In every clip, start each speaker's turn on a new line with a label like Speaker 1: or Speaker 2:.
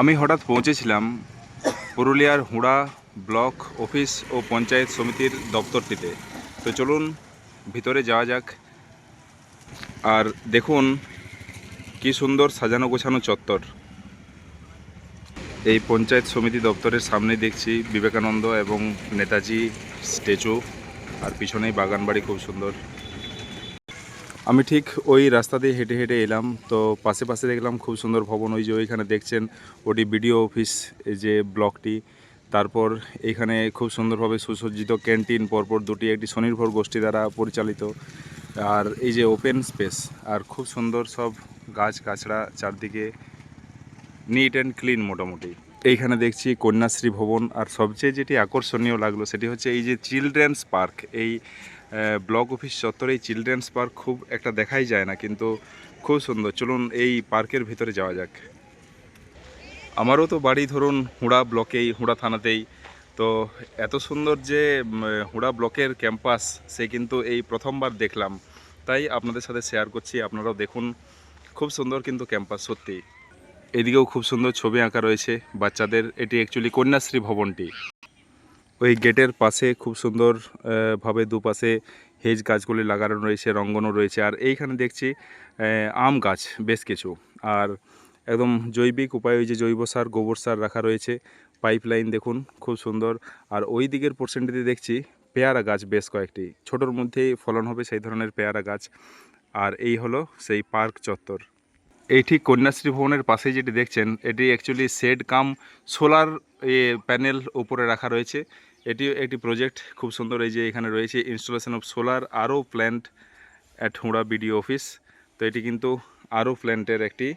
Speaker 1: আমি হঠাৎ পৌঁছেছিলাম পুরুলিয়ার হুড়া ব্লক অফিস ও পঞ্চায়েত সমিতির দপ্তরটিতে তো চলুন, ভিতরে যাওয়া যাক। আর দেখুন কি সুন্দর সাজানো গোছানো চত্বর। এই পঞ্চায়েত সমিতি দপ্তরের সামনে দেখছি বিবেকানন্দ এবং নেতাজি স্ট্যাচু। আর পিছনেই বাগান বাড়ি খুব সুন্দর। আমি ঠিক ওই রাস্তা দিয়ে হেঁটে হেঁটে এলাম, তো পাশে পাশে দেখলাম খুব সুন্দর ভবন, ওই যে ওইখানে দেখছেন ওটি বিডিও অফিস যে ব্লকটি। তারপর এখানে খুব সুন্দরভাবে সুসজ্জিত ক্যান্টিন, পরপর দুটি, একটি স্বনির্ভর গোষ্ঠী দ্বারা পরিচালিত। আর এই যে ওপেন স্পেস, আর খুব সুন্দর সব গাছ গাছড়া চারদিকে নিট অ্যান্ড ক্লিন মোটামুটি। এইখানে দেখছি কন্যাশ্রী ভবন, আর সবচেয়ে যেটি আকর্ষণীয় লাগল সেটি হচ্ছে এই যে চিলড্রেন্স পার্ক, এই ব্লক অফিস চত্বরে এই চিলড্রেন্স পার্ক খুব একটা দেখাই যায় না, কিন্তু খুব সুন্দর। চলুন এই পার্কের ভিতরে যাওয়া যাক। আমারও তো বাড়ি ধরুন হুড়া ব্লকেই, হুড়া থানাতেই। তো এত সুন্দর যে হুড়া ব্লকের ক্যাম্পাস, সে কিন্তু এই প্রথমবার দেখলাম। তাই আপনাদের সাথে শেয়ার করছি, আপনারাও দেখুন। খুব সুন্দর কিন্তু ক্যাম্পাস, সত্যি। এদিকেও খুব সুন্দর ছবি আঁকা রয়েছে বাচ্চাদের। এটি অ্যাকচুয়ালি কন্যাশ্রী ভবনটি। ওই গেটের পাশে খুব সুন্দর ভাবে দুপাশে হেজ গাছগুলি লাগানো রয়েছে রঙ্গনও রয়েছে। আর এইখানে দেখছি আম গাছ, বেশ কিছু। আর একদম জৈবিক উপায়ে ওই যে জৈব সার, গোবর সার রাখা রয়েছে। পাইপলাইন দেখুন, খুব সুন্দর। আর ওই দিকের পোর্শনটিতে দেখছি, পেয়ারা গাছ বেশ কয়েকটি। ছোটোর মধ্যেই ফলন হবে সেই ধরনের পেয়ারা গাছ। আর এই হলো সেই পার্ক চত্বর। এই ঠিক কন্যাশ্রী ভবনের পাশে যেটি দেখছেন, এটি actually shed cum solar panel উপরে রাখা রয়েছে। এটি একটি প্রজেক্ট। খুব সুন্দর এই যে এখানে রয়েছে ইনস্টলেশন অফ সোলার, আরও plant at Hura BDO office. তো এটি কিন্তু আরও প্ল্যান্টের একটি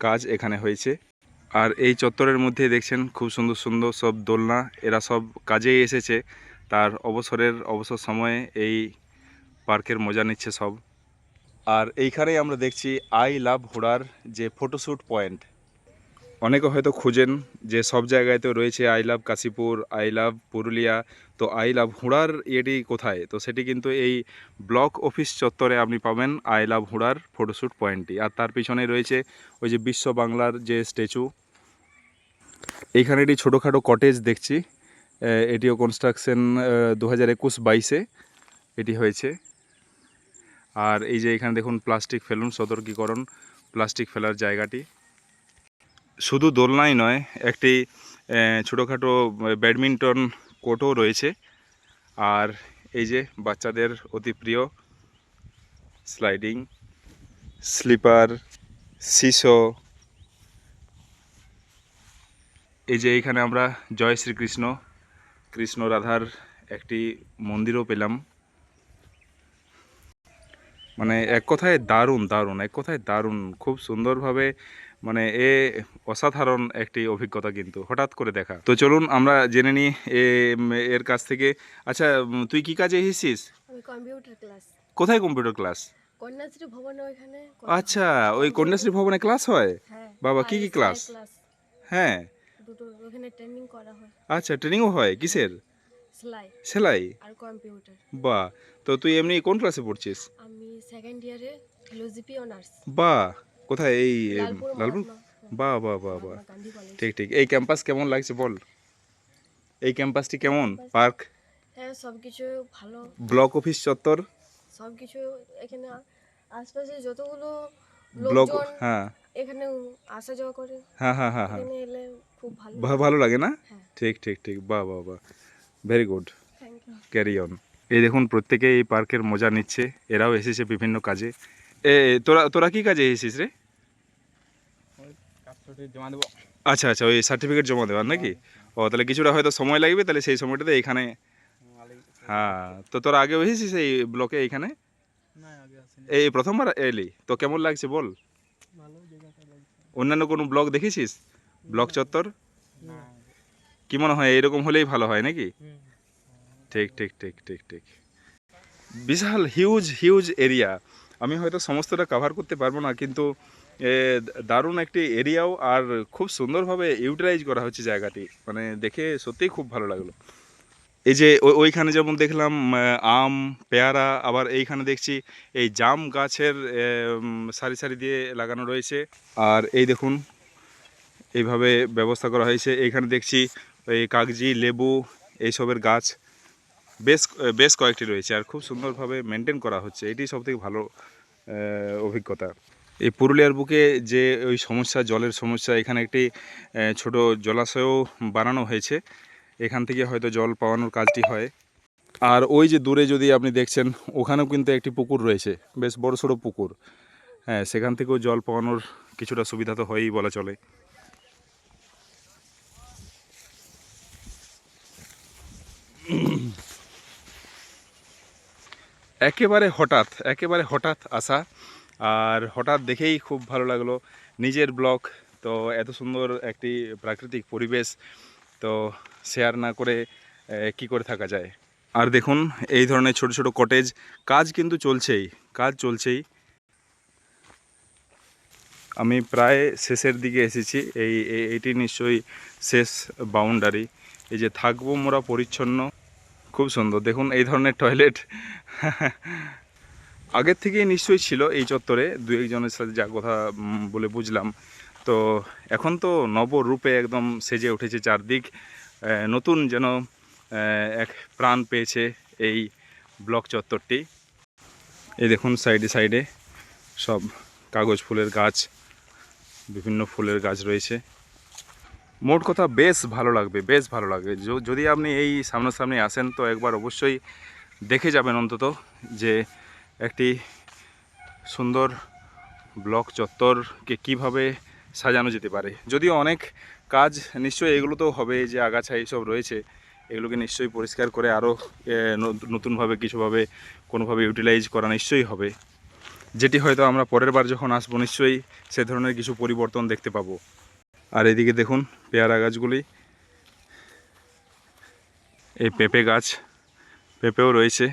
Speaker 1: কাজ এখানে হয়েছে। আর এই চত্বরের মধ্যে দেখছেন খুব সুন্দর সুন্দর সব দোলনা। এরা সব কাজেই এসেছে। তার অবসরের অবসর সময়ে এই পার্কের মজা নিচ্ছে সব। আর এইখানেই আমরা দেখছি আই লাভ হুড়ার যে ফটোশ্যুট পয়েন্ট। অনেকে হয়তো খুঁজেন যে সব জায়গায় তো রয়েছে I love Kashipur, I love Purulia. তো আই লাভ হুড়ার ইয়েটি কোথায়? তো সেটি কিন্তু এই ব্লক অফিস চত্বরে আপনি পাবেন আই লাভ হুড়ার ফটোশ্যুট পয়েন্টটি। আর তার পিছনে রয়েছে ওই যে বিশ্ব বাংলার যে স্ট্যাচু। এইখানে একটি ছোটোখাটো কটেজ দেখছি। এটিও কনস্ট্রাকশন দু হাজার একুশ বাইশে এটি হয়েছে। আর এই যে এখানে দেখুন প্লাস্টিক ফেলুন সতর্কীকরণ, প্লাস্টিক ফেলার জায়গাটি। শুধু দোলনাই নয়, একটি ছোটোখাটো ব্যাডমিন্টন কোর্টও রয়েছে। আর এই যে বাচ্চাদের অতি প্রিয় স্লাইডিং স্লিপার সিসো এই যে এইখানে আমরা জয় শ্রীকৃষ্ণ, কৃষ্ণ রাধার একটি মন্দিরও পেলাম। মানে এক কথায় দারুণ দারুণ, এক কথায় দারুণ। খুব সুন্দরভাবে মানে এ অসাধারণ একটি অভিজ্ঞতা কিন্তু হঠাৎ করে দেখা। তো চলুন আমরা জেনে নিই এর কাছ থেকে। আচ্ছা তুই কি কাজে এসেছিস?
Speaker 2: Computer class.
Speaker 1: কোথায় কম্পিউটার ক্লাস?
Speaker 2: কন্যাশ্রী ভবনে ওইখানে
Speaker 1: আচ্ছা ওই কন্যাশ্রী ভবনে ক্লাস হয়?
Speaker 2: হ্যাঁ
Speaker 1: বাবা, কি কি ক্লাস?
Speaker 2: ক্লাস।
Speaker 1: হ্যাঁ।
Speaker 2: ওখানে ট্রেনিং করা হয়।
Speaker 1: আচ্ছা ট্রেনিংও হয়? কিসের?
Speaker 2: সেলাই।
Speaker 1: সেলাই?
Speaker 2: আর কম্পিউটার।
Speaker 1: বাহ তো তুই এমনি কোন ক্লাসে পড়ছিস?
Speaker 2: আমি সেকেন্ড ইয়ারে ফিলোসফি অনার্স
Speaker 1: বাহ কোথায়? এই
Speaker 2: লালপুর
Speaker 1: লালপুর?
Speaker 2: মহাত্মা
Speaker 1: বাহ বাহ বাহ বাহ।
Speaker 2: মহাত্মা গান্ধী কলেজ
Speaker 1: ঠিক ঠিক। এই ক্যাম্পাস কেমন লাগছে বল? এই ক্যাম্পাসটি কেমন? পার্ক
Speaker 2: হ্যাঁ সব কিছু ভালো।
Speaker 1: ব্লক অফিস চত্বর?
Speaker 2: সব কিছু এখানে আশপাশে যতগুলো
Speaker 1: ব্লক হ্যাঁ।
Speaker 2: এখানে আসা যাওয়া করে
Speaker 1: হ্যাঁ হ্যাঁ হ্যাঁ হ্যাঁ।
Speaker 2: এলে খুব ভালো
Speaker 1: ভালো লাগে না?
Speaker 2: হ্যাঁ।
Speaker 1: ঠিক ঠিক ঠিক। বাহ বাহ বাহ। Very good
Speaker 2: thank you
Speaker 1: carry on এই দেখুন প্রত্যেকে এই পার্কের মজা নিচ্ছে। এরাও এসেছে বিভিন্ন কাজে। এ তোরা তোরা কি কাজে এসেছিস রে?
Speaker 3: জমা দেবো।
Speaker 1: আচ্ছা আচ্ছা ওই সার্টিফিকেট জমা দেওয়ার নাকি? ও তাহলে কিছুটা হয়তো সময় লাগবে তাহলে সেই সময়টাতে এখানে হ্যাঁ তো তোর আগে এসেছিস এই ব্লকে এইখানে? এই প্রথমবার এলি? তো কেমন লাগছে বল? অন্যান্য কোনো ব্লক দেখেছিস ব্লক চত্বর?
Speaker 3: না।
Speaker 1: কি মনে হয় এরকম হলেই ভালো হয় নাকি? ঠিক ঠিক ঠিক ঠিক ঠিক। বিশাল হিউজ হিউজ এরিয়া আমি হয়তো সমস্তটা কভার করতে পারব না কিন্তু দারুণ একটি এরিয়াও আর খুব সুন্দরভাবে ইউটিলাইজ করা হচ্ছে জায়গাটি। মানে দেখে সত্যিই খুব ভালো লাগল। এই যে ওইখানে যেমন দেখলাম আম, পেয়ারা, আবার এইখানে দেখছি এই জাম গাছের সারি সারি দিয়ে লাগানো রয়েছে। আর এই দেখুন, এইভাবে ব্যবস্থা করা হয়েছে। এইখানে দেখছি এই কাগজি, লেবু, এইসবের গাছ, বেশ বেশ কয়েকটি রয়েছে। আর খুব সুন্দরভাবে মেনটেন করা হচ্ছে। এটি সবথেকে ভালো অভিজ্ঞতা। এই পুরুলিয়ার বুকে যে ওই সমস্যা, জলের সমস্যা, এখানে একটি ছোট জলাশয়ও বানানো হয়েছে। এখান থেকে হয়তো জল পাওয়ানোর কাজটি হয়। আর ওই যে দূরে যদি আপনি দেখছেন, ওখানেও কিন্তু একটি পুকুর রয়েছে। বেশ বড় সড়ো পুকুর। হ্যাঁ সেখান থেকেও জল পাওয়ানোর কিছুটা সুবিধা তো হয়ই বলা চলে। একেবারে হঠাৎ একেবারে হঠাৎ আসা আর হঠাৎ দেখেই খুব ভালো লাগল। নিজের ব্লগ, তো এত সুন্দর একটি প্রাকৃতিক পরিবেশ, তো শেয়ার না করে কি করে থাকা যায়? আর দেখুন, এই ধরনের ছোট ছোট কটেজ কাজ কিন্তু চলছেই, কাজ চলছেই। আমি প্রায় শেষের দিকে এসেছি, এই- এইটি নিশ্চয়ই শেষ বাউন্ডারি এই যে থাকব মোরা পরিচ্ছন্ন, খুব সুন্দর। দেখুন, এই ধরনের টয়লেট আগের থেকেই নিশ্চয়ই ছিল এই চত্বরে দু একজনের সাথে যা কথা বলে বুঝলাম। তো এখন তো নবরূপে একদম সেজে উঠেছে চারদিক। নতুন যেন এক প্রাণ পেয়েছে এই ব্লক চত্বরটি। এই দেখুন, সাইডে সাইডে সব কাগজ ফুলের গাছ, বিভিন্ন ফুলের গাছ রয়েছে। মোট কথা বেশ ভালো লাগবে, বেশ ভালো লাগবে। যদি আপনি এই সামনাসামনি আসেন, তো একবার অবশ্যই দেখে যাবেন অন্তত যে একটি সুন্দর ব্লক চত্বরকে কীভাবে সাজানো যেতে পারে? যদিও অনেক কাজ নিশ্চয়ই এগুলো তো হবে যে আগাছা এইসব রয়েছে, এগুলোকে নিশ্চয়ই পরিষ্কার করে আরও নতুনভাবে কিছুভাবে কোনোভাবে ইউটিলাইজ করা নিশ্চয়ই হবে। যেটি হয়তো আমরা পরের বার যখন আসব, নিশ্চয়ই সে ধরনের কিছু পরিবর্তন দেখতে পাবো। আর এদিকে দেখুন পেয়ারা গাছগুলি। এই পেঁপে গাছ, পেঁপেও রয়েছে।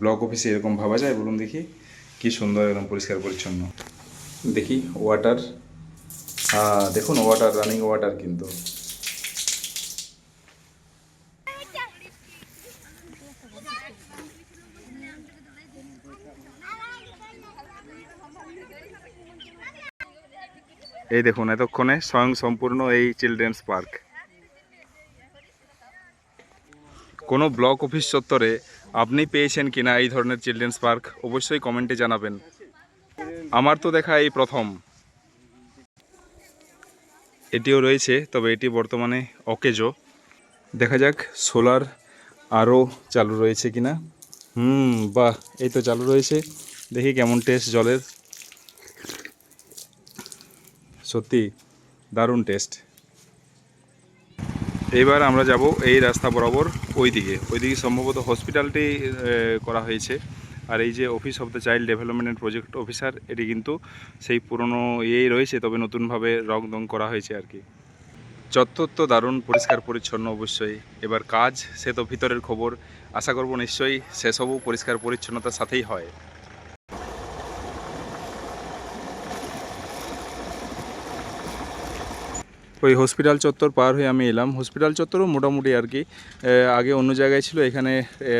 Speaker 1: ব্লক অফিসে এরকম ভাবা যায়? বলুন দেখি। কি সুন্দর, একদম পরিষ্কার পরিচ্ছন্ন। দেখি ওয়াটার হ্যাঁ দেখুন ওয়াটার রানিং ওয়াটার কিন্তু। এই দেখুন, এতক্ষণে স্বয়ং সম্পূর্ণ এই চিলড্রেন্স পার্ক কোনো ব্লক অফিস চত্বরে আপনি পেয়েছেন কিনা এই ধরনের চিলড্রেন্স পার্ক অবশ্যই কমেন্টে জানাবেন। আমার তো দেখা এই প্রথম। এটিও রয়েছে, তবে এটি বর্তমানে অকেজো। দেখা যাক সোলার আরও চালু রয়েছে কিনা। হুম, বাহ, এই তো চালু রয়েছে। দেখি কেমন টেস্ট জলের। সত্যি, দারুণ টেস্ট। এবার আমরা যাব এই রাস্তা বরাবর ওই দিকে ওই দিকে সম্ভবত হসপিটালটি করা হয়েছে। আর এই যে office of the child development project officer এটি কিন্তু সেই পুরনো ইয়েই রয়েছে, তবে নতুনভাবে রং দং করা হয়েছে আর কি। চত্বর তো দারুণ, পরিষ্কার, পরিচ্ছন্ন অবশ্যই। এবার কাজ, সে তো ভিতরের খবর। আশা করব নিশ্চয়ই সেসবও পরিষ্কার, পরিচ্ছন্নতার সাথেই হয়। ওই হসপিটাল চত্বর পার হয়ে আমি এলাম। হসপিটাল চত্বরও মোটামুটি আর কি আগে অন্য জায়গায় ছিল, এখানে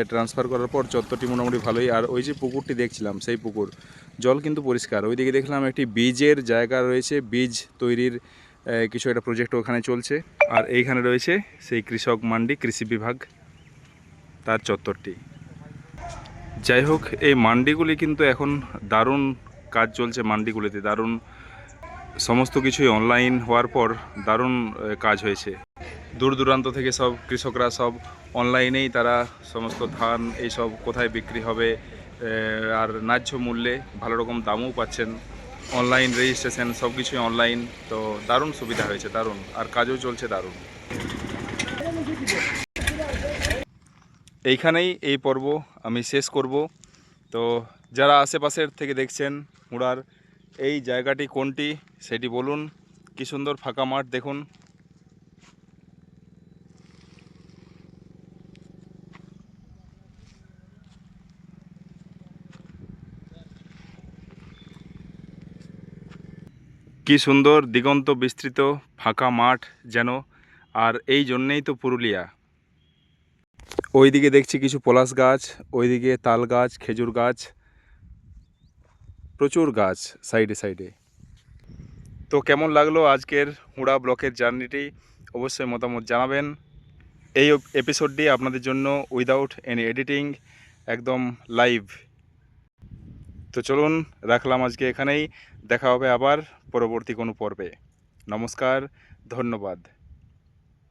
Speaker 1: ট্রান্সফার করার পর চত্বরটি মোটামুটি ভালোই। আর ওই যে পুকুরটি দেখছিলাম, সেই পুকুর, জল কিন্তু পরিষ্কার। ওইদিকে দেখলাম একটি বীজের জায়গা রয়েছে, বীজ তৈরির কিছু একটা প্রজেক্ট ওখানে চলছে। আর এইখানে রয়েছে সেই কৃষক মান্ডি, কৃষি বিভাগ, তার চত্বরটি। যাই হোক, এই মান্ডিগুলি কিন্তু এখন দারুণ কাজ চলছে মান্ডিগুলিতে, দারুণ সমস্ত কিছুই অনলাইন হওয়ার পর দারুণ কাজ হয়েছে। দূর দূরান্ত থেকে সব কৃষকরা সব অনলাইনেই তারা সমস্ত ধান এইসব কোথায় বিক্রি হবে আর ন্যায্য মূল্যে ভালো রকম দামও পাচ্ছেন। অনলাইন রেজিস্ট্রেশন সব কিছুই অনলাইন তো দারুণ সুবিধা হয়েছে, দারুণ। আর কাজও চলছে দারুণ। এইখানেই এই পর্ব আমি শেষ করব। তো যারা আশেপাশের থেকে দেখছেন, মুড়ার এই জায়গাটি কোনটি সেটি বলুন। কি সুন্দর ফাঁকা মাঠ, দেখুন। কি সুন্দর দিগন্ত বিস্তৃত ফাঁকা মাঠ যেন, আর এই জন্যেই তো পুরুলিয়া। ওইদিকে দেখছি কিছু পলাশ গাছ, ওইদিকে তাল গাছ, খেজুর গাছ। প্রচুর গাছ সাইডে সাইডে। তো কেমন লাগল আজকের হুড়া ব্লকের জার্নিটি? অবশ্যই মতামত জানাবেন। এই এপিসোডটি আপনাদের জন্য উইদাউট এনি এডিটিং একদম লাইভ তো চলুন, রাখলাম আজকে এখানেই। দেখা হবে আবার পরবর্তী কোনো পর্বে। নমস্কার, ধন্যবাদ।